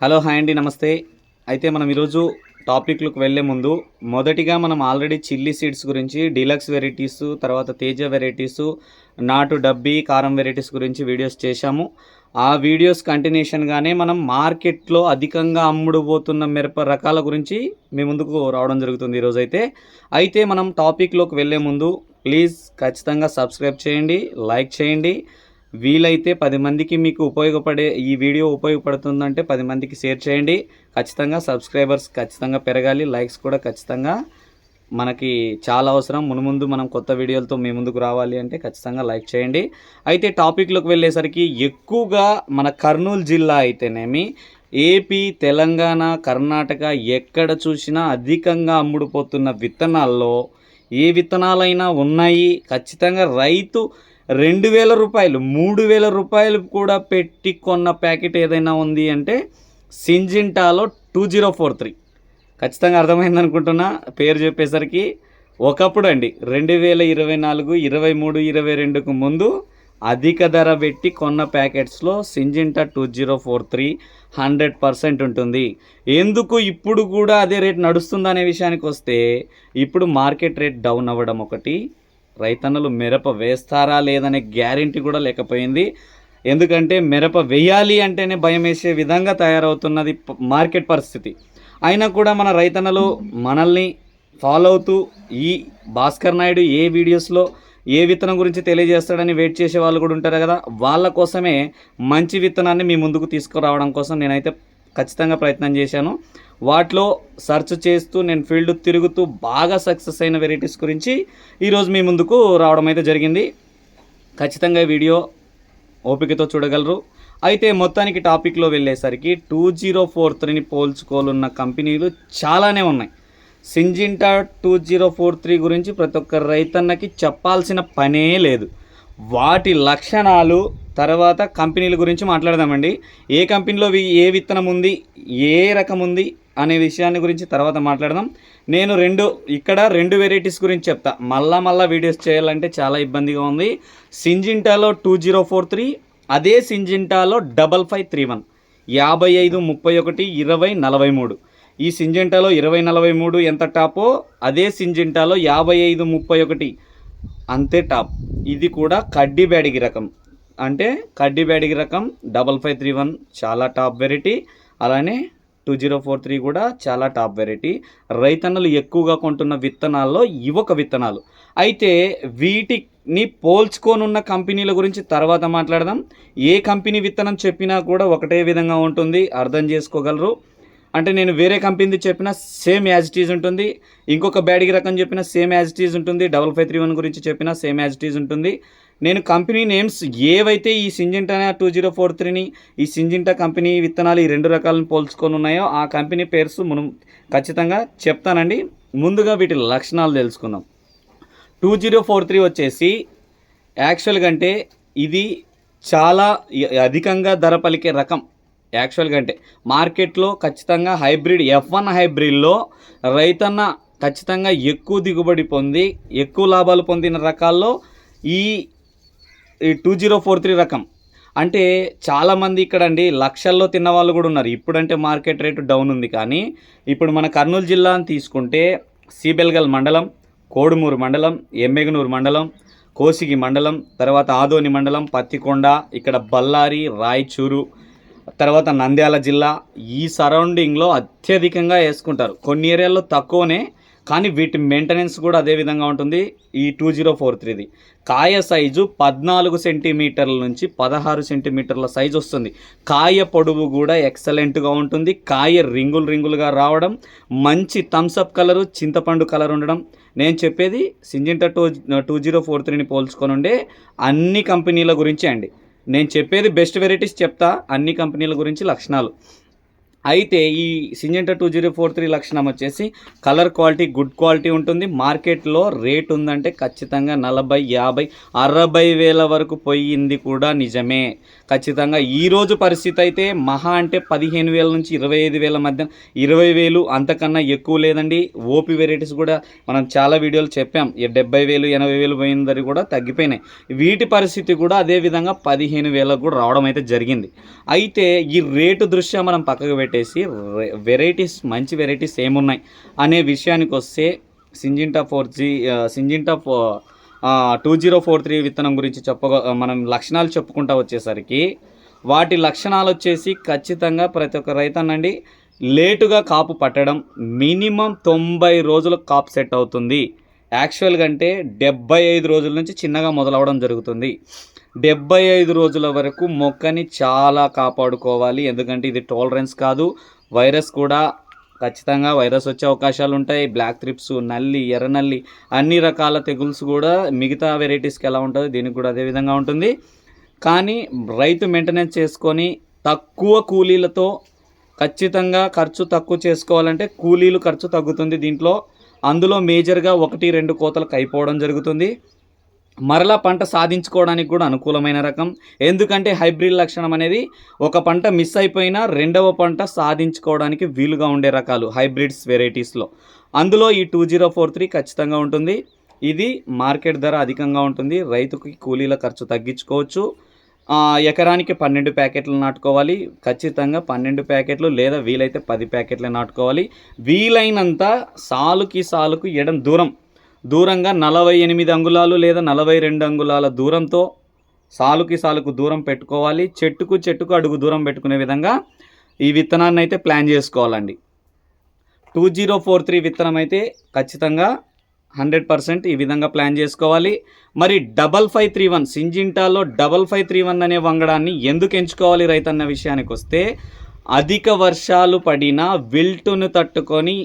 Hello hi అండి నమస్తే. అయితే మనం ఈరోజు టాపిక్లకు వెళ్ళే ముందు మొదటిగా మనం ఆల్రెడీ చిల్లీ సీడ్స్ గురించి డీలక్స్ వెరైటీస్ తర్వాత తేజ వెరైటీస్ నాటు డబ్బీ కారం వెరైటీస్ గురించి వీడియోస్ చేశాము. ఆ వీడియోస్ కంటిన్యూషన్గానే మనం మార్కెట్లో అధికంగా అమ్ముడుపోతున్న మిరప రకాల గురించి మీ ముందుకు రావడం జరుగుతుంది ఈరోజు అయితే. అయితే మనం టాపిక్లోకి వెళ్ళే ముందు ప్లీజ్ ఖచ్చితంగా సబ్స్క్రైబ్ చేయండి లైక్ చేయండి. వీలైతే పది మందికి మీకు ఉపయోగపడే ఈ వీడియో ఉపయోగపడుతుందంటే పది మందికి షేర్ చేయండి. ఖచ్చితంగా సబ్స్క్రైబర్స్ ఖచ్చితంగా పెరగాలి. లైక్స్ కూడా ఖచ్చితంగా మనకి చాలా అవసరం. మునుముందు మనం కొత్త వీడియోలతో మీ ముందుకు రావాలి అంటే ఖచ్చితంగా లైక్ చేయండి. అయితే టాపిక్లోకి వెళ్ళేసరికి ఎక్కువగా మన కర్నూలు జిల్లా అయితేనేమి ఏపీ తెలంగాణ కర్ణాటక ఎక్కడ చూసినా అధికంగా అమ్ముడుపోతున్న విత్తనాల్లో ఏ విత్తనాలైనా ఉన్నాయి. ఖచ్చితంగా రైతు రెండు వేల రూపాయలు మూడు వేల రూపాయలు కూడా పెట్టి కొన్న ప్యాకెట్ ఏదైనా ఉంది అంటే సింజింటాలో టూ జీరో ఫోర్ త్రీ. ఖచ్చితంగా అర్థమైంది అనుకుంటున్నా పేరు చెప్పేసరికి ఒకప్పుడు అండి రెండు వేల ఇరవై నాలుగు ఇరవై మూడు ఇరవై రెండుకు ముందు అధిక ధర పెట్టి కొన్న ప్యాకెట్స్లో Syngenta two zero four three hundred percent ఉంటుంది. ఎందుకు ఇప్పుడు కూడా అదే రేట్ నడుస్తుందనే విషయానికి వస్తే ఇప్పుడు మార్కెట్ రేట్ డౌన్ అవ్వడం ఒకటి రైతన్నలు మిరప వేస్తారా లేదనే గ్యారంటీ కూడా లేకపోయింది. ఎందుకంటే మిరప వేయాలి అంటేనే భయం వేసే విధంగా తయారవుతున్నది మార్కెట్ పరిస్థితి. అయినా కూడా మన రైతన్నలు మనల్ని ఫాలో అవుతూ ఈ భాస్కర్ నాయుడు ఏ వీడియోస్లో ఏ విత్తనం గురించి తెలియజేస్తాడని వెయిట్ చేసే వాళ్ళు కూడా ఉంటారు కదా వాళ్ళ కోసమే మంచి విత్తనాన్ని మీ ముందుకు తీసుకురావడం కోసం నేనైతే ఖచ్చితంగా ప్రయత్నం చేశాను. వాటిలో సెర్చ్ చేస్తూ నేను ఫీల్డ్ తిరుగుతూ బాగా సక్సెస్ అయిన వెరైటీస్ గురించి ఈరోజు మీ ముందుకు రావడం అయితే జరిగింది. ఖచ్చితంగా వీడియో ఓపికతో చూడగలరు. అయితే మొత్తానికి టాపిక్లో వెళ్ళేసరికి టూ జీరో ఫోర్ త్రీని పోల్చుకోలున్న కంపెనీలు చాలానే ఉన్నాయి. Syngenta two zero four three గురించి ప్రతి ఒక్క రైతన్నకి చెప్పాల్సిన పనే లేదు. వాటి లక్షణాలు తర్వాత కంపెనీల గురించి మాట్లాడదామండి. ఏ కంపెనీలో ఏ విత్తనం ఉంది ఏ రకం ఉంది అనే విషయాన్ని గురించి తర్వాత మాట్లాడదాం. నేను రెండు ఇక్కడ రెండు వెరైటీస్ గురించి చెప్తా. మళ్ళా మళ్ళా వీడియోస్ చేయాలంటే చాలా ఇబ్బందిగా ఉంది. సింజింటాలో టూ జీరో ఫోర్ త్రీ అదే సింజింటాలో డబల్ ఫైవ్ త్రీ వన్. యాభై ఐదు ముప్పై ఒకటి ఇరవై నలభై మూడు. ఈ సింజెంటాలో ఇరవై నలభై మూడు ఎంత టాపో అదే సింజెంటాలో యాభై ఐదు ముప్పై ఒకటి. అంతే టాప్. ఇది కూడా కడ్డీ బ్యాడిగి రకం. అంటే కడ్డీ బ్యాడిగి రకం డబల్ ఫైవ్ త్రీ వన్ చాలా టాప్ వెరైటీ. అలానే టూ జీరో ఫోర్ త్రీ కూడా చాలా టాప్ వెరైటీ. రైతన్నలు ఎక్కువగా కొంటున్న విత్తనాల్లో ఇవొక విత్తనాలు. అయితే వీటిని పోల్చుకోనున్న కంపెనీల గురించి తర్వాత మాట్లాడదాం. ఏ కంపెనీ విత్తనం చెప్పినా కూడా ఒకటే విధంగా ఉంటుంది. అర్థం చేసుకోగలరు. అంటే నేను వేరే కంపెనీది చెప్పిన సేమ్ యాజ్ టీజ్ ఉంటుంది. ఇంకొక బ్యాడిగి రకం చెప్పిన సేమ్ యాజ్ టీజ్ ఉంటుంది. డబల్ ఫైవ్ త్రీ వన్ గురించి చెప్పిన సేమ్ యాజ్ టీజ్ ఉంటుంది. నేను కంపెనీ నేమ్స్ ఏవైతే ఈ సింజింటా టూ జీరో ఫోర్ త్రీని ఈ సింజింటా కంపెనీ విత్తనాలు ఈ రెండు రకాలను పోల్చుకొని ఉన్నాయో ఆ కంపెనీ పేర్స్ మనం ఖచ్చితంగా చెప్తానండి. ముందుగా వీటి లక్షణాలు తెలుసుకుందాం. టూ జీరో ఫోర్ త్రీ వచ్చేసి యాక్చువల్గా అంటే ఇది చాలా అధికంగా ధర పలికే రకం. యాక్చువల్గా అంటే మార్కెట్లో ఖచ్చితంగా హైబ్రిడ్ ఎఫ్ వన్ హైబ్రిడ్లో రైతన్న ఖచ్చితంగా ఎక్కువ దిగుబడి పొంది ఎక్కువ లాభాలు పొందిన రకాల్లో ఈ ఈ టూ జీరో ఫోర్ త్రీ రకం. అంటే చాలామంది ఇక్కడ అండి లక్షల్లో తిన్న వాళ్ళు కూడా ఉన్నారు. ఇప్పుడంటే మార్కెట్ రేటు డౌన్ ఉంది కానీ ఇప్పుడు మన కర్నూలు జిల్లాని తీసుకుంటే సీబెల్గల్ మండలం కోడుమూరు మండలం ఎమ్మెగనూరు మండలం కోసిగి మండలం తర్వాత ఆదోని మండలం పత్తికొండ ఇక్కడ బళ్ళారి రాయచూరు తర్వాత నంద్యాల జిల్లా ఈ సరౌండింగ్లో అత్యధికంగా వేసుకుంటారు. కొన్ని ఏరియాల్లో తక్కువనే కానీ వీటి మెయింటెనెన్స్ కూడా అదే విధంగా ఉంటుంది. ఈ టూ జీరో ఫోర్ త్రీది. కాయ సైజు పద్నాలుగు సెంటీమీటర్ల నుంచి పదహారు సెంటీమీటర్ల సైజు వస్తుంది. కాయ పొడవు కూడా ఎక్సలెంట్గా ఉంటుంది. కాయ రింగులు రింగులుగా రావడం మంచి థమ్స్అప్ కలరు చింతపండు కలర్ ఉండడం. నేను చెప్పేది Syngenta two two zero four త్రీని పోల్చుకొని ఉండే అన్ని కంపెనీల గురించి అండి. నేను చెప్పేది బెస్ట్ వెరైటీస్ చెప్తా. అన్ని కంపెనీల గురించి లక్షణాలు. అయితే ఈ Syngenta two zero four three లక్షణం వచ్చేసి కలర్ క్వాలిటీ గుడ్ క్వాలిటీ ఉంటుంది. మార్కెట్లో రేట్ ఉందంటే ఖచ్చితంగా నలభై యాభై అరవై వేల వరకు పోయింది కూడా నిజమే. ఖచ్చితంగా ఈరోజు పరిస్థితి అయితే మహా అంటే పదిహేను వేల నుంచి ఇరవై ఐదు వేల మధ్య ఇరవై వేలు అంతకన్నా ఎక్కువ లేదండి. ఓపీ వెరైటీస్ కూడా మనం చాలా వీడియోలు చెప్పాం. డెబ్బై వేలు ఎనభై వేలు పోయిందని కూడా తగ్గిపోయినాయి. వీటి పరిస్థితి కూడా అదే విధంగా పదిహేను వేలకు కూడా రావడం అయితే జరిగింది. అయితే ఈ రేటు దృష్ట్యా మనం పక్కకు పెట్టేసి వెరైటీస్ మంచి వెరైటీస్ ఏమున్నాయి అనే విషయానికి వస్తే సింజింటా ఫోర్ జీ సింజింటా ఫో టూ జీరో ఫోర్ త్రీ విత్తనం గురించి చెప్ప మనం లక్షణాలు చెప్పుకుంటా వచ్చేసరికి వాటి లక్షణాలు వచ్చేసి ఖచ్చితంగా ప్రతి ఒక్క రైతనండి లేటుగా కాపు పట్టడం మినిమం తొంభై రోజులకు కాపు సెట్ అవుతుంది. యాక్చువల్గా అంటే డెబ్బై ఐదు రోజుల నుంచి చిన్నగా మొదలవడం జరుగుతుంది. డెబ్బై ఐదు రోజుల వరకు మొక్కని చాలా కాపాడుకోవాలి. ఎందుకంటే ఇది టాలరెన్స్ కాదు. వైరస్ కూడా ఖచ్చితంగా వైరస్ వచ్చే అవకాశాలు ఉంటాయి. బ్లాక్ త్రిప్స్ నల్లి ఎర్రనల్లి అన్ని రకాల తెగుల్స్ కూడా మిగతా వెరైటీస్కి ఎలా ఉంటుందో దీనికి కూడా అదే విధంగా ఉంటుంది. కానీ రైతు మెయింటెనెన్స్ చేసుకొని తక్కువ కూలీలతో ఖచ్చితంగా ఖర్చు తక్కువ చేసుకోవాలంటే కూలీలు ఖర్చు తగ్గుతుంది దీంట్లో. అందులో మేజర్గా ఒకటి రెండు కోతలకు అయిపోవడం జరుగుతుంది. మరలా పంట సాధించుకోవడానికి కూడా అనుకూలమైన రకం. ఎందుకంటే హైబ్రిడ్ లక్షణం అనేది ఒక పంట మిస్ అయిపోయినా రెండవ పంట సాధించుకోవడానికి వీలుగా ఉండే రకాలు హైబ్రిడ్స్ వెరైటీస్లో. అందులో ఈ టూ జీరో ఫోర్ త్రీ ఖచ్చితంగా ఉంటుంది. ఇది మార్కెట్ ధర అధికంగా ఉంటుంది. రైతుకి కూలీల ఖర్చు తగ్గించుకోవచ్చు. ఎకరానికి పన్నెండు ప్యాకెట్లు నాటుకోవాలి. ఖచ్చితంగా పన్నెండు ప్యాకెట్లు లేదా వీలైతే పది ప్యాకెట్లు నాటుకోవాలి. వీలైనంత సాలుకి సాలుకు ఎడం దూరం. దూరంగా నలభై ఎనిమిది అంగుళాలు లేదా నలభై రెండు అంగుళాల దూరంతో సాలుకి సాలుకు దూరం పెట్టుకోవాలి. చెట్టుకు చెట్టుకు అడుగు దూరం పెట్టుకునే విధంగా ఈ విత్తనాన్ని అయితే ప్లాన్ చేసుకోవాలండి. టూ జీరో ఫోర్ త్రీ విత్తనం అయితే ఖచ్చితంగా హండ్రెడ్ పర్సెంట్ ఈ విధంగా ప్లాన్ చేసుకోవాలి. మరి డబల్ ఫైవ్ త్రీ వన్ సింజింటాలో డబల్ ఫైవ్ త్రీ వన్ అనే వంగడాన్ని ఎందుకు ఎంచుకోవాలి రైతన్న విషయానికి వస్తే అధిక వర్షాలు పడిన విల్టును తట్టుకొని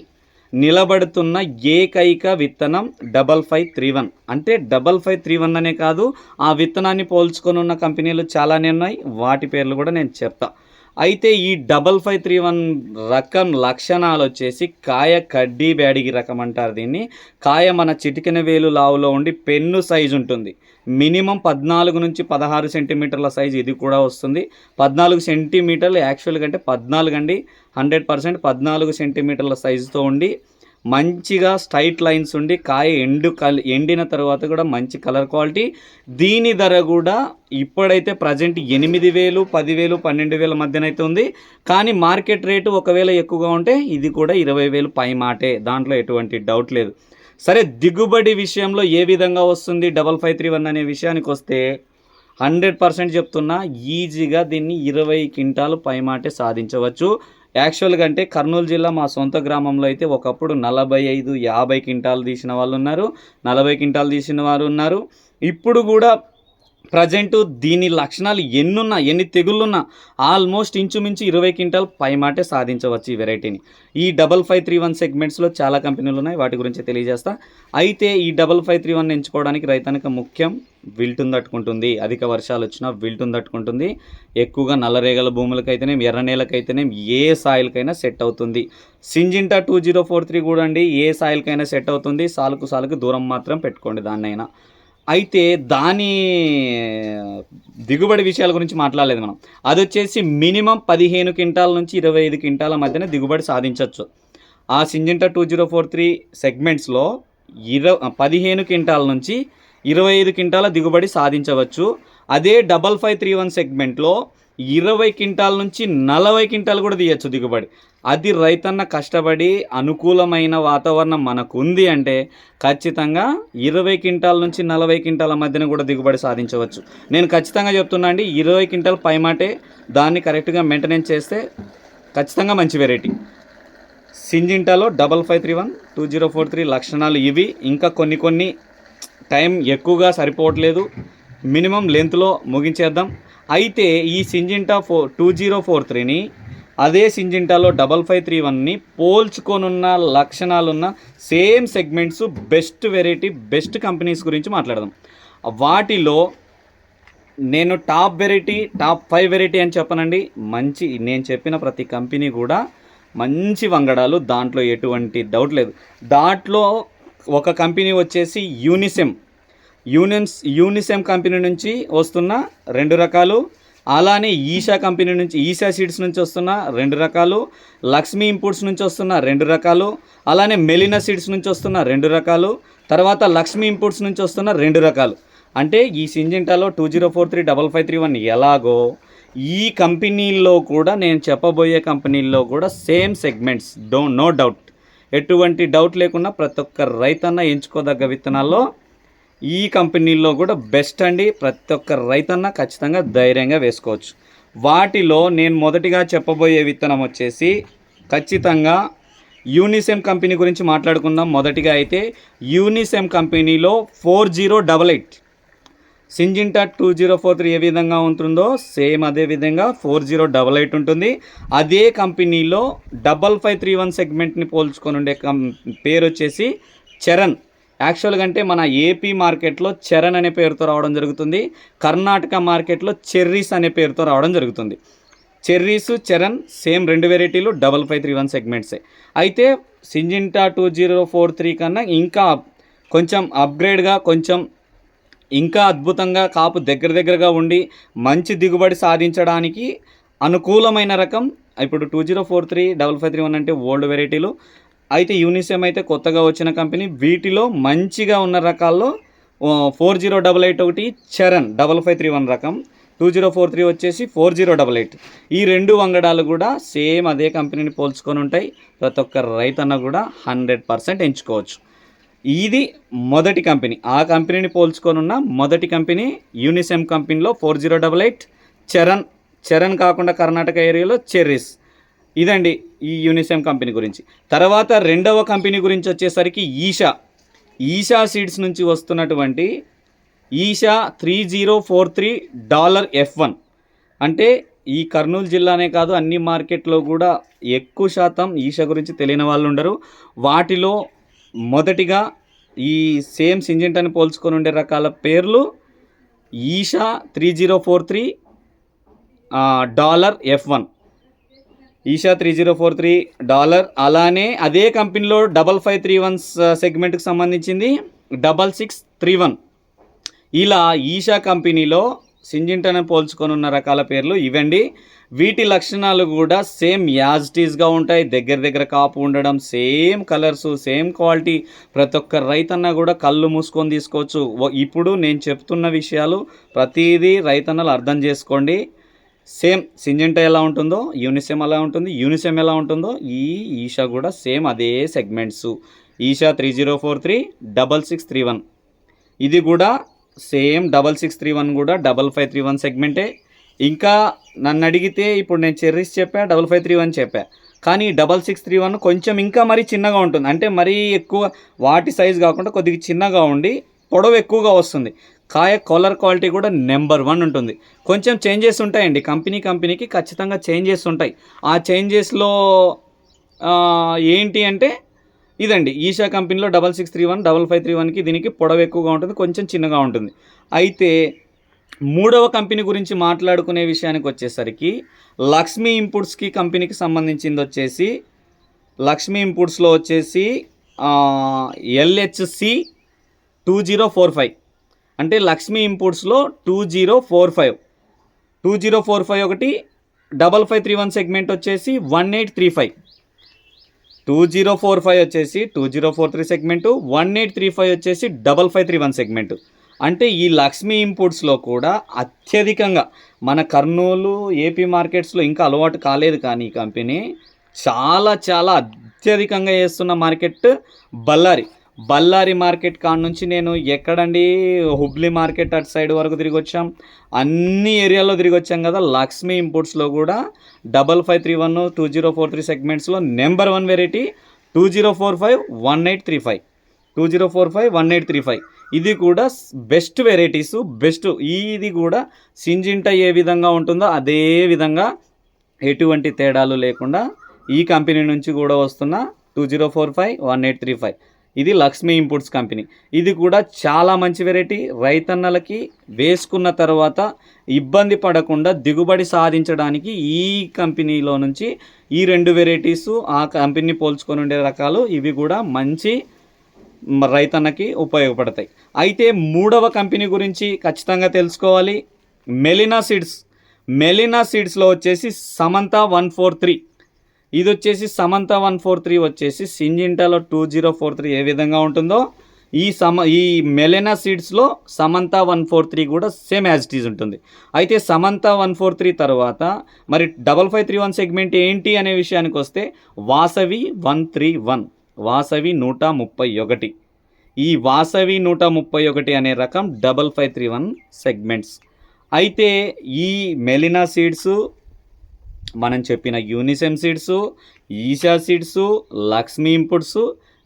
నిలబడుతున్న ఏకైక విత్తనం డబల్ ఫైవ్ త్రీ వన్. అంటే డబల్ ఫైవ్ త్రీ వన్ అనే కాదు ఆ విత్తనాన్ని పోల్చుకొని ఉన్న కంపెనీలు చాలానే ఉన్నాయి. వాటి పేర్లు కూడా నేను చెప్తాను అయితే ఈ డబల్ ఫైవ్ త్రీ వన్ రకం లక్షణాలు వచ్చేసి కాయ కడ్డీ బ్యాడిగి రకం అంటారు దీన్ని. కాయ మన చిటికెన వేలు లావులో ఉండి పెన్ను సైజు ఉంటుంది. మినిమం పద్నాలుగు నుంచి పదహారు సెంటీమీటర్ల సైజు ఇది కూడా వస్తుంది. పద్నాలుగు సెంటీమీటర్లు యాక్చువల్గా అంటే పద్నాలుగు అండి హండ్రెడ్ పర్సెంట్ పద్నాలుగు సెంటీమీటర్ల సైజుతో ఉండి మంచిగా స్ట్రైట్ లైన్స్ ఉండి కాయ ఎండు కల్ ఎండిన తర్వాత కూడా మంచి కలర్ క్వాలిటీ. దీని ధర కూడా ఇప్పుడైతే ప్రజెంట్ ఎనిమిది వేలు పదివేలు పన్నెండు వేల మధ్యనైతే ఉంది. కానీ మార్కెట్ రేటు ఒకవేళ ఎక్కువగా ఉంటే ఇది కూడా ఇరవై వేలు పై మాటే. దాంట్లో ఎటువంటి డౌట్ లేదు. సరే దిగుబడి విషయంలో ఏ విధంగా వస్తుంది డబల్ ఫైవ్ త్రీ వన్ అనే విషయానికి వస్తే హండ్రెడ్ పర్సెంట్ చెప్తున్నా ఈజీగా దీన్ని ఇరవై క్వింటాలు పైమాటే సాధించవచ్చు. యాక్చువల్గా అంటే కర్నూలు జిల్లా మా సొంత గ్రామంలో అయితే ఒకప్పుడు నలభై ఐదు యాభై క్వింటాలు తీసిన వాళ్ళు ఉన్నారు నలభై క్వింటాలు తీసిన వారు ఉన్నారు. ఇప్పుడు కూడా ప్రజెంట్ దీని లక్షణాలు ఎన్నున్నా ఎన్ని తెగుళ్ళున్నా ఆల్మోస్ట్ ఇంచుమించు ఇరవై క్వింటాల్ పైమాటే సాధించవచ్చు ఈ వెరైటీని. ఈ డబల్ ఫైవ్ త్రీ వన్ సెగ్మెంట్స్లో చాలా కంపెనీలు ఉన్నాయి వాటి గురించి తెలియజేస్తా. అయితే ఈ డబల్ ఫైవ్ త్రీ వన్ ఎంచుకోవడానికి రైతానికి ముఖ్యం విల్టును తట్టుకుంటుంది. అధిక వర్షాలు వచ్చినా విల్టును తట్టుకుంటుంది. ఎక్కువగా నల్లరేగల భూములకైతేనే ఎర్ర నేలకైతేనే ఏ సాయిల్కైనా సెట్ అవుతుంది. Syngenta two zero four three కూడా అండి ఏ సాయిల్కైనా సెట్ అవుతుంది. సాలుకు సాలుకు దూరం మాత్రం పెట్టుకోండి దాన్నైనా. అయితే దాని దిగుబడి విషయాల గురించి మాట్లాడలేదు మనం. అది వచ్చేసి మినిమం పదిహేను క్వింటాల నుంచి ఇరవై ఐదు క్వింటాల మధ్యన దిగుబడి సాధించవచ్చు ఆ Syngenta two zero four three సెగ్మెంట్స్లో ఇరవై పదిహేను క్వింటాల నుంచి ఇరవై ఐదు క్వింటాల దిగుబడి సాధించవచ్చు. అదే డబల్ ఫైవ్ త్రీ వన్ సెగ్మెంట్లో ఇరవై క్వింటాల నుంచి నలభై క్వింటాలు కూడా తీయచ్చు దిగుబడి. అది రైతన్న కష్టపడి అనుకూలమైన వాతావరణం మనకు ఉంది అంటే ఖచ్చితంగా ఇరవై క్వింటాల నుంచి నలభై క్వింటాల మధ్యన కూడా దిగుబడి సాధించవచ్చు. నేను ఖచ్చితంగా చెప్తున్నా అండి ఇరవై క్వింటాల పైమాటే దాన్ని కరెక్ట్గా మెయింటెనెన్స్ చేస్తే ఖచ్చితంగా మంచి variety. సింజింటాలో double five three one two zero four three లక్షణాలు ఇవి. ఇంకా కొన్ని కొన్ని టైం ఎక్కువగా సరిపోవట్లేదు. మినిమం లెంత్లో ముగించేద్దాం. అయితే ఈ సింజింటా ఫో టూ జీరో ఫోర్ త్రీని అదే సింజింటాలో డబల్ ఫైవ్ త్రీ వన్ని పోల్చుకొనున్న లక్షణాలున్న same segments best variety best companies గురించి మాట్లాడదాం. వాటిలో నేను top variety top five variety అని చెప్పనండి. మంచి నేను చెప్పిన ప్రతి కంపెనీ కూడా మంచి వంగడాలు దాంట్లో ఎటువంటి డౌట్ లేదు. దాంట్లో ఒక కంపెనీ వచ్చేసి యూనిసెమ్. యూనియన్స్ యూనిసెమ్ కంపెనీ నుంచి వస్తున్న రెండు రకాలు అలానే ఈషా కంపెనీ నుంచి ఈషా సీడ్స్ నుంచి వస్తున్న రెండు రకాలు లక్ష్మీ ఇంపుట్స్ నుంచి వస్తున్న రెండు రకాలు అలానే మెలినా సీడ్స్ నుంచి వస్తున్న రెండు రకాలు తర్వాత లక్ష్మీ ఇంపుట్స్ నుంచి వస్తున్న రెండు రకాలు. అంటే ఈ సింజింటాలో two zero four three double five three one ఎలాగో ఈ కంపెనీల్లో కూడా నేను చెప్పబోయే కంపెనీల్లో కూడా same segments do no doubt. ఎటువంటి డౌట్ లేకుండా ప్రతి ఒక్క రైతన్న ఎంచుకోదగ్గ విత్తనాల్లో ఈ కంపెనీల్లో కూడా బెస్ట్ అండి. ప్రతి ఒక్క రైతన్న ఖచ్చితంగా ధైర్యంగా వేసుకోవచ్చు. వాటిలో నేను మొదటిగా చెప్పబోయే విత్తనం వచ్చేసి ఖచ్చితంగా యూనిసెమ్ కంపెనీ గురించి మాట్లాడుకుందాం. మొదటిగా అయితే యూనిసెమ్ కంపెనీలో four zero double eight. Syngenta two zero four three ఏ విధంగా ఉంటుందో సేమ్ అదే విధంగా ఫోర్ జీరో డబల్ ఎయిట్ ఉంటుంది. అదే కంపెనీలో డబల్ ఫైవ్ త్రీ వన్ సెగ్మెంట్ని పోల్చుకొని ఉండే కం పేరు వచ్చేసి చరణ్. యాక్చువల్గా అంటే మన ఏపీ మార్కెట్లో చరణ్ అనే పేరుతో రావడం జరుగుతుంది. కర్ణాటక మార్కెట్లో చెర్రీస్ అనే పేరుతో రావడం జరుగుతుంది. చెర్రీస్ చరణ్ సేమ్ రెండు వెరైటీలు డబల్ ఫైవ్ త్రీ వన్ సెగ్మెంట్సే. అయితే Syngenta two zero four three కన్నా ఇంకా కొంచెం అప్గ్రేడ్గా కొంచెం ఇంకా అద్భుతంగా కాపు దగ్గర దగ్గరగా ఉండి మంచి దిగుబడి సాధించడానికి అనుకూలమైన రకం ఇప్పుడు two zero four three double five three one అంటే ఓల్డ్ వెరైటీలు. అయితే యూనిసెమ్ అయితే కొత్తగా వచ్చిన కంపెనీ. వీటిలో మంచిగా ఉన్న రకాల్లో ఫోర్ జీరో డబల్ ఎయిట్ ఒకటి Charan double five three one రకం. టూ జీరో ఫోర్ త్రీ వచ్చేసి ఫోర్ జీరో డబల్ ఎయిట్. ఈ రెండు వంగడాలు కూడా సేమ్ అదే కంపెనీని పోల్చుకొని ఉంటాయి. ప్రతి ఒక్క రైతన్న కూడా హండ్రెడ్ పర్సెంట్ ఎంచుకోవచ్చు. ఇది మొదటి కంపెనీ. ఆ కంపెనీని పోల్చుకొని ఉన్న మొదటి కంపెనీ యూనిసెమ్ కంపెనీలో four zero double eight Charan. Charan కాకుండా కర్ణాటక ఏరియాలో చెర్రీస్. ఇదండి ఈ యూనిసెమ్ కంపెనీ గురించి. తర్వాత రెండవ కంపెనీ గురించి వచ్చేసరికి ఈషా. ఈషా సీడ్స్ నుంచి వస్తున్నటువంటి Isha three zero four three dollar F one. అంటే ఈ కర్నూలు జిల్లానే కాదు అన్ని మార్కెట్లో కూడా ఎక్కువ శాతం ఈషా గురించి తెలియని వాళ్ళు ఉండరు. వాటిలో మొదటిగా ఈ సేమ్ సింజెంటాని పోల్చుకొని ఉండే రకాల పేర్లు Isha three zero four three dollar F one. Isha three zero four three dollar. అలానే అదే కంపెనీలో డబల్ ఫైవ్ త్రీ వన్ సెగ్మెంట్కి సంబంధించింది డబల్ సిక్స్ త్రీ వన్. ఇలా ఈషా కంపెనీలో సింజింటన్ పోల్చుకొని ఉన్న రకాల పేర్లు ఇవండి. వీటి లక్షణాలు కూడా సేమ్ యాజిటీస్గా ఉంటాయి. దగ్గర దగ్గర కాపు ఉండడం సేమ్ కలర్స్ సేమ్ క్వాలిటీ. ప్రతి ఒక్క రైతన్న కూడా కళ్ళు మూసుకొని తీసుకోవచ్చు. ఇప్పుడు నేను చెప్తున్న విషయాలు ప్రతిదీ రైతన్నలు అర్థం చేసుకోండి. సేమ్ సింజెంటా ఎలా ఉంటుందో యూనిసెమ్ ఎలా ఉంటుంది యూనిసెమ్ ఎలా ఉంటుందో ఈ ఈషా కూడా సేమ్ అదే segments. Isha three zero four three double six three one. ఇది కూడా same double six three one కూడా డబల్ ఫైవ్ త్రీ వన్ సెగ్మెంటే. ఇంకా నన్ను అడిగితే ఇప్పుడు నేను చెర్రీస్ చెప్పా డబల్ ఫైవ్ త్రీ వన్ చెప్పా. కానీ డబల్ సిక్స్ త్రీ వన్ కొంచెం ఇంకా మరీ చిన్నగా ఉంటుంది. అంటే మరీ ఎక్కువ వాటి సైజ్ కాకుండా కొద్దిగా చిన్నగా ఉండి పొడవు ఎక్కువగా వస్తుంది. కాయ కలర్ క్వాలిటీ కూడా నెంబర్ వన్ ఉంటుంది. కొంచెం చేంజెస్ ఉంటాయండి. కంపెనీ కంపెనీకి ఖచ్చితంగా చేంజెస్ ఉంటాయి. ఆ చేంజెస్లో ఏంటి అంటే ఇదండి. ఈషా కంపెనీలో double six three one double five three వన్కి దీనికి పొడవు ఎక్కువగా ఉంటుంది కొంచెం చిన్నగా ఉంటుంది. అయితే మూడవ కంపెనీ గురించి మాట్లాడుకునే విషయానికి వచ్చేసరికి లక్ష్మీ ఇంపుట్స్కి కంపెనీకి సంబంధించింది వచ్చేసి లక్ష్మీ ఇంపుట్స్లో వచ్చేసి LHC two zero four five. అంటే Lakshmi ఇంపోర్ట్స్లో two zero four five two zero four five ఒకటి double five three one segment వచ్చేసి one eight three five two zero four five వచ్చేసి two zero four three segment one eight three five వచ్చేసి double five three one segment అంటే ఈ లక్ష్మీ ఇంపోర్ట్స్లో కూడా అత్యధికంగా మన కర్నూలు ఏపీ మార్కెట్స్లో ఇంకా అలవాటు కాలేదు కానీ ఈ కంపెనీ చాలా చాలా అత్యధికంగా చేస్తున్న మార్కెట్ బళ్ళారి. బళ్ళారి మార్కెట్ కాడ నుంచి నేను ఎక్కడండి? హుబ్లీ మార్కెట్ అటు సైడ్ వరకు తిరిగి వచ్చాం. అన్ని ఏరియాలో తిరిగి వచ్చాం కదా. లక్ష్మీ ఇంపోర్ట్స్లో కూడా double five three one two zero four three సెగ్మెంట్స్లో number one variety two zero four five one eight three five. Two zero four five one eight three five. ఇది కూడా బెస్ట్ వెరైటీస్ బెస్ట్ ఇది కూడా సింజింట ఏ విధంగా ఉంటుందో అదే విధంగా ఎటువంటి తేడాలు లేకుండా ఈ కంపెనీ నుంచి కూడా వస్తున్న two zero four five one eight three five. ఇది లక్ష్మీ ఇంపుట్స్ కంపెనీ. ఇది కూడా చాలా మంచి వెరైటీ. రైతన్నలకి వేసుకున్న తర్వాత ఇబ్బంది పడకుండా దిగుబడి సాధించడానికి ఈ కంపెనీలో నుంచి ఈ రెండు వెరైటీస్ ఆ కంపెనీ పోల్చుకొని ఉండే రకాలు ఇవి కూడా మంచి రైతన్నకి ఉపయోగపడతాయి. అయితే మూడవ కంపెనీ గురించి ఖచ్చితంగా తెలుసుకోవాలి. మెలినా సీడ్స్. మెలినా సీడ్స్లో వచ్చేసి సమంత వన్ ఫోర్ త్రీ. ఇది వచ్చేసి సమంత వన్ ఫోర్ త్రీ వచ్చేసి సింజింటాలో టూ జీరో ఫోర్ త్రీ ఏ విధంగా ఉంటుందో ఈ సమ ఈ మెలెనా సీడ్స్లో సమంత వన్ ఫోర్ త్రీ కూడా సేమ్ యాజ్ ఇట్ ఈజ్ ఉంటుంది. అయితే సమంత వన్ ఫోర్ త్రీ తర్వాత మరి double five three one segment ఏంటి అనే విషయానికి వస్తే Vasavi one three one Vasavi నూట ముప్పై ఒకటి. ఈ వాసవి నూట ముప్పై ఒకటి అనే రకం double five three one segments. అయితే ఈ మెలినా సీడ్స్ మనం చెప్పిన Unicem seeds Isha seeds Lakshmi inputs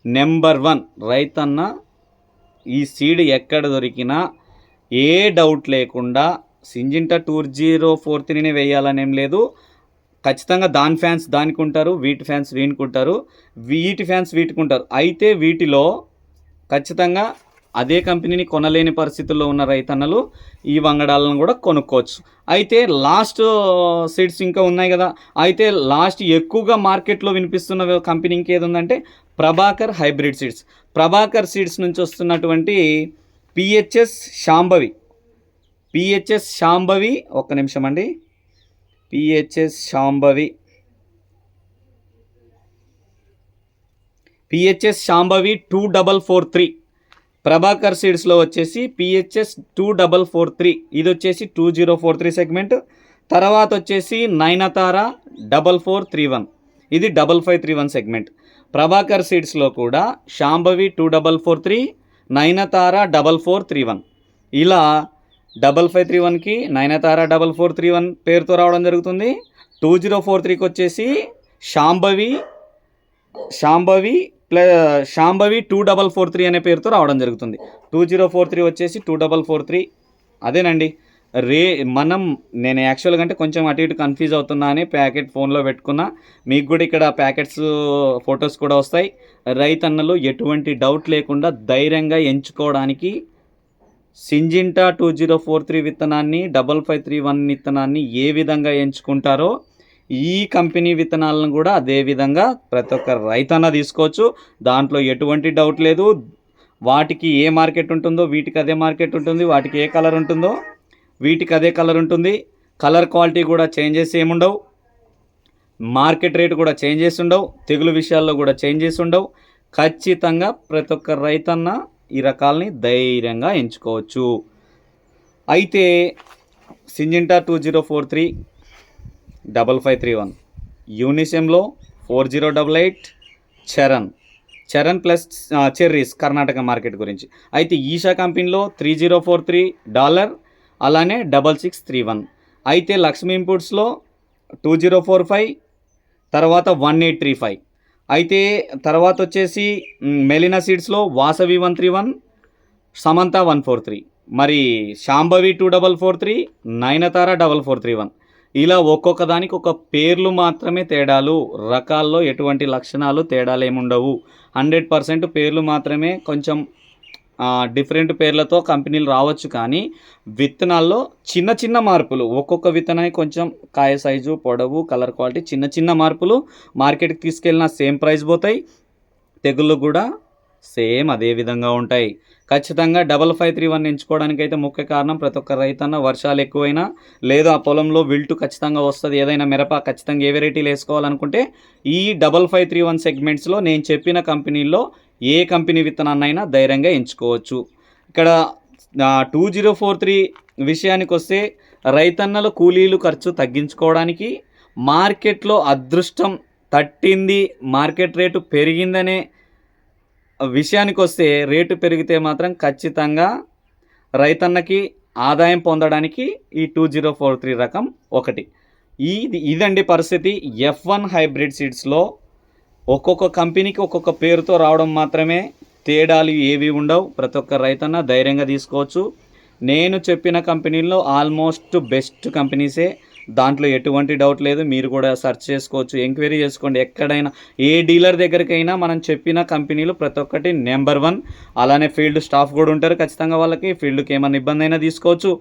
number one రైతన్న ఈ సీడ్ ఎక్కడ దొరికినా ఏ డౌట్ లేకుండా సింజింటా టూర్ జీరో ఫోర్ త్రీని వేయాలనేం లేదు. ఖచ్చితంగా దాని ఫ్యాన్స్ దానికి ఉంటారు వీటి ఫ్యాన్స్ వీనికి ఉంటారు వీటి ఫ్యాన్స్ వీటికి ఉంటారు. అయితే వీటిలో ఖచ్చితంగా అదే కంపెనీని కొనలేని పరిస్థితుల్లో ఉన్న రైతన్నలు ఈ వంగడాలను కూడా కొనుక్కోవచ్చు. అయితే లాస్ట్ సీడ్స్ ఇంకా ఉన్నాయి కదా. అయితే లాస్ట్ ఎక్కువగా మార్కెట్లో వినిపిస్తున్న కంపెనీ ఇంకేది ఉందంటే Prabhakar hybrid seeds. Prabhakar seeds నుంచి వస్తున్నటువంటి పిహెచ్ఎస్ శాంభవి పిహెచ్ఎస్ శాంభవి ఒక్క నిమిషం అండి. PHS Shambhavi PHS Shambhavi two double four three. Prabhakar సీడ్స్లో వచ్చేసి PHS two double four three ఇది వచ్చేసి two zero four three segment తర్వాత వచ్చేసి Nayanthara double four three one ఇది double five three one segment Prabhakar సీడ్స్లో కూడా Shambhavi two double four three Nayanthara double four three one ఇలా double five three వన్కి Nayanthara double four three one పేరుతో రావడం జరుగుతుంది. Two zero four త్రీకి వచ్చేసి Shambhavi Shambhavi plus Shambhavi two double four three అనే పేరుతో రావడం జరుగుతుంది. టూ జీరో ఫోర్ త్రీ వచ్చేసి టూ డబల్ ఫోర్ త్రీ. అదేనండి. రే మనం నేను యాక్చువల్గా అంటే కొంచెం అటు ఇటు కన్ఫ్యూజ్ అవుతున్నా అని ప్యాకెట్ ఫోన్లో పెట్టుకున్నా. మీకు కూడా ఇక్కడ ప్యాకెట్స్ ఫొటోస్ కూడా వస్తాయి. రైతన్నలు ఎటువంటి డౌట్ లేకుండా ధైర్యంగా ఎంచుకోవడానికి Syngenta two zero four three విత్తనాన్ని డబల్ ఫైవ్ త్రీ వన్ విత్తనాన్ని ఏ విధంగా ఎంచుకుంటారో ఈ కంపెనీ విత్తనాలను కూడా అదే విధంగా ప్రతి ఒక్క రైతన్న తీసుకోవచ్చు. దాంట్లో ఎటువంటి డౌట్ లేదు. వాటికి ఏ మార్కెట్ ఉంటుందో వీటికి అదే మార్కెట్ ఉంటుంది వాటికి ఏ కలర్ ఉంటుందో వీటికి అదే కలర్ ఉంటుంది. కలర్ క్వాలిటీ కూడా చేంజెస్ ఏముండవు. మార్కెట్ రేట్ కూడా చేంజెస్ ఉండవు. తెగులు విషయాల్లో కూడా చేంజెస్ ఉండవు. ఖచ్చితంగా ప్రతి ఒక్క రైతన్న ఈ రకాలని ధైర్యంగా ఎంచుకోవచ్చు. అయితే Syngenta two zero four three double five three one. యూనిసెమ్లో four zero double eight Charan. Charan plus cherries Karnataka market గురించి. అయితే ఈషా కంపెనీలో three zero four three dollar అలానే డబల్ సిక్స్ త్రీ వన్. అయితే లక్ష్మీ ఇంపుట్స్లో టూ జీరో ఫోర్ ఫైవ్ తర్వాత one eight three five. అయితే తర్వాత వచ్చేసి మెలినా సీడ్స్లో Vasavi one three one Samantha one four three. మరి Shambhavi two double four three Nayanthara double four three one. ఇలా ఒక్కొక్క దానికి ఒక పేర్లు మాత్రమే తేడాలు రకాల్లో ఎటువంటి లక్షణాలు తేడాలు ఏముండవు. హండ్రెడ్ పర్సెంట్ పేర్లు మాత్రమే కొంచెం డిఫరెంట్ పేర్లతో కంపెనీలు రావచ్చు కానీ విత్తనాల్లో చిన్న చిన్న మార్పులు ఒక్కొక్క విత్తనానికి కొంచెం కాయ సైజు పొడవు కలర్ క్వాలిటీ చిన్న చిన్న మార్పులు మార్కెట్కి తీసుకెళ్ళిన సేమ్ ప్రైస్ పోతాయి తెగుళ్ళు కూడా సేమ్ అదే విధంగా ఉంటాయి. ఖచ్చితంగా డబల్ ఫైవ్ త్రీ వన్ ఎంచుకోవడానికి అయితే ముఖ్య కారణం ప్రతి ఒక్క రైతన్న వర్షాలు ఎక్కువైనా లేదా ఆ పొలంలో విల్టు ఖచ్చితంగా వస్తుంది ఏదైనా మిరప ఖచ్చితంగా ఏ వెరైటీలు వేసుకోవాలనుకుంటే ఈ డబల్ ఫైవ్ త్రీ వన్ సెగ్మెంట్స్లో నేను చెప్పిన కంపెనీల్లో ఏ కంపెనీ విత్తనాన్నైనా ధైర్యంగా ఎంచుకోవచ్చు. ఇక్కడ టూ జీరో ఫోర్ త్రీ విషయానికి వస్తే రైతన్నల కూలీలు ఖర్చు తగ్గించుకోవడానికి మార్కెట్లో అదృష్టం తట్టింది మార్కెట్ రేటు పెరిగిందనే విషయానికి వస్తే రేటు పెరిగితే మాత్రం ఖచ్చితంగా రైతన్నకి ఆదాయం పొందడానికి ఈ టూ జీరో ఫోర్ త్రీ రకం ఒకటి. ఇది ఇదండి పరిస్థితి. ఎఫ్ వన్ హైబ్రిడ్ సీడ్స్లో ఒక్కొక్క కంపెనీకి ఒక్కొక్క పేరుతో రావడం మాత్రమే తేడాలు ఏవి ఉండవు. ప్రతి ఒక్క రైతన్న ధైర్యంగా తీసుకోవచ్చు. నేను చెప్పిన కంపెనీల్లో ఆల్మోస్ట్ బెస్ట్ కంపెనీసే. దాంట్లో ఎటువంటి డౌట్ లేదు. మీరు కూడా సెర్చ్ చేసుకోవచ్చు ఎంక్వైరీ చేసుకోండి. ఎక్కడైనా ఏ డీలర్ దగ్గరికైనా మనం చెప్పిన కంపెనీలు ప్రతి ఒక్కటి నెంబర్ వన్ అలానే ఫీల్డ్ స్టాఫ్ కూడా ఉంటారు ఖచ్చితంగా వాళ్ళకి. ఫీల్డ్కి ఏమైనా ఇబ్బంది అయినా తీసుకోవచ్చు.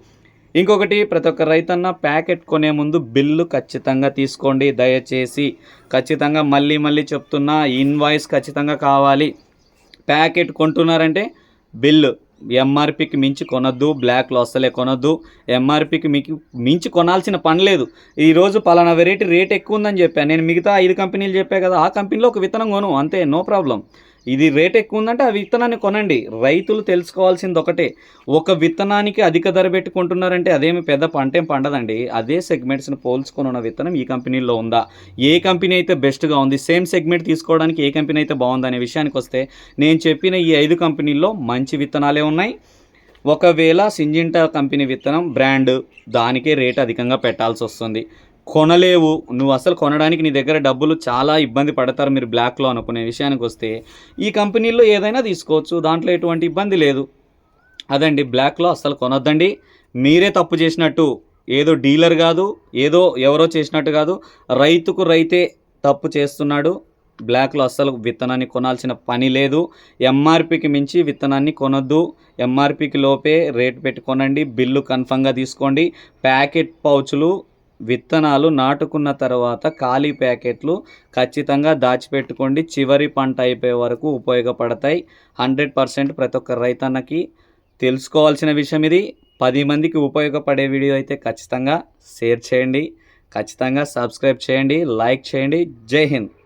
ఇంకొకటి ప్రతి ఒక్క రైతన్న ప్యాకెట్ కొనే ముందు బిల్లు ఖచ్చితంగా తీసుకోండి. దయచేసి ఖచ్చితంగా మళ్ళీ మళ్ళీ చెప్తున్నా ఇన్వాయిస్ ఖచ్చితంగా కావాలి. Packet కొంటున్నారంటే bill. ఎంఆర్పికి మించి కొనద్దు బ్లాక్లో అస్సలే కొనద్దు. ఎంఆర్పికి మీకు మించి కొనాల్సిన పని లేదు. ఈరోజు పలానా వెరైటీ రేట్ ఎక్కువ ఉందని చెప్పాను నేను మిగతా ఐదు కంపెనీలు చెప్పా కదా ఆ కంపెనీలో ఒక విత్తనం కొను అంతే నో ప్రాబ్లం ఇది రేట్ ఎక్కువ ఉందంటే ఆ విత్తనాన్ని కొనండి. రైతులు తెలుసుకోవాల్సింది ఒకటే. ఒక విత్తనానికి అధిక ధర పెట్టుకుంటున్నారంటే అదేమి పెద్ద పంటేం పండదండి. అదే సెగ్మెంట్స్ని పోల్చుకొని ఉన్న విత్తనం ఈ కంపెనీలో ఉందా? ఏ కంపెనీ అయితే బెస్ట్గా ఉంది? సేమ్ సెగ్మెంట్ తీసుకోవడానికి ఏ కంపెనీ అయితే బాగుందనే విషయానికి వస్తే నేను చెప్పిన ఈ ఐదు కంపెనీల్లో మంచి విత్తనాలే ఉన్నాయి. ఒకవేళ సింజింటా కంపెనీ విత్తనం బ్రాండ్ దానికే రేట్ అధికంగా పెట్టాల్సి వస్తుంది. కొనలేవు. నువ్వు అసలు కొనడానికి నీ దగ్గర డబ్బులు చాలా ఇబ్బంది పడతారు మీరు బ్లాక్లో అనుకునే విషయానికి వస్తే. ఈ కంపెనీల్లో ఏదైనా తీసుకోవచ్చు. దాంట్లో ఎటువంటి ఇబ్బంది లేదు. అదండి బ్లాక్లో అస్సలు కొనొద్దండి. మీరే తప్పు చేసినట్టు. ఏదో డీలర్ కాదు ఏదో ఎవరో చేసినట్టు కాదు. రైతుకు రైతే తప్పు చేస్తున్నాడు. బ్లాక్లో అస్సలు విత్తనాన్ని కొనాల్సిన పని లేదు. ఎంఆర్పికి మించి విత్తనాన్ని కొనొద్దు. ఎంఆర్పికి లోపే రేట్ పెట్టి కొనండి బిల్లు కన్ఫర్మ్గా తీసుకోండి. ప్యాకెట్ పౌచులు విత్తనాలు నాటుకున్న తర్వాత ఖాళీ ప్యాకెట్లు ఖచ్చితంగా దాచిపెట్టుకోండి. చివరి పంట అయిపోయే వరకు ఉపయోగపడతాయి. హండ్రెడ్ పర్సెంట్ ప్రతి ఒక్క రైతన్నకి తెలుసుకోవాల్సిన విషయం ఇది. పది మందికి ఉపయోగపడే వీడియో అయితే ఖచ్చితంగా షేర్ చేయండి. ఖచ్చితంగా సబ్స్క్రైబ్ చేయండి. లైక్ చేయండి. జై హింద్.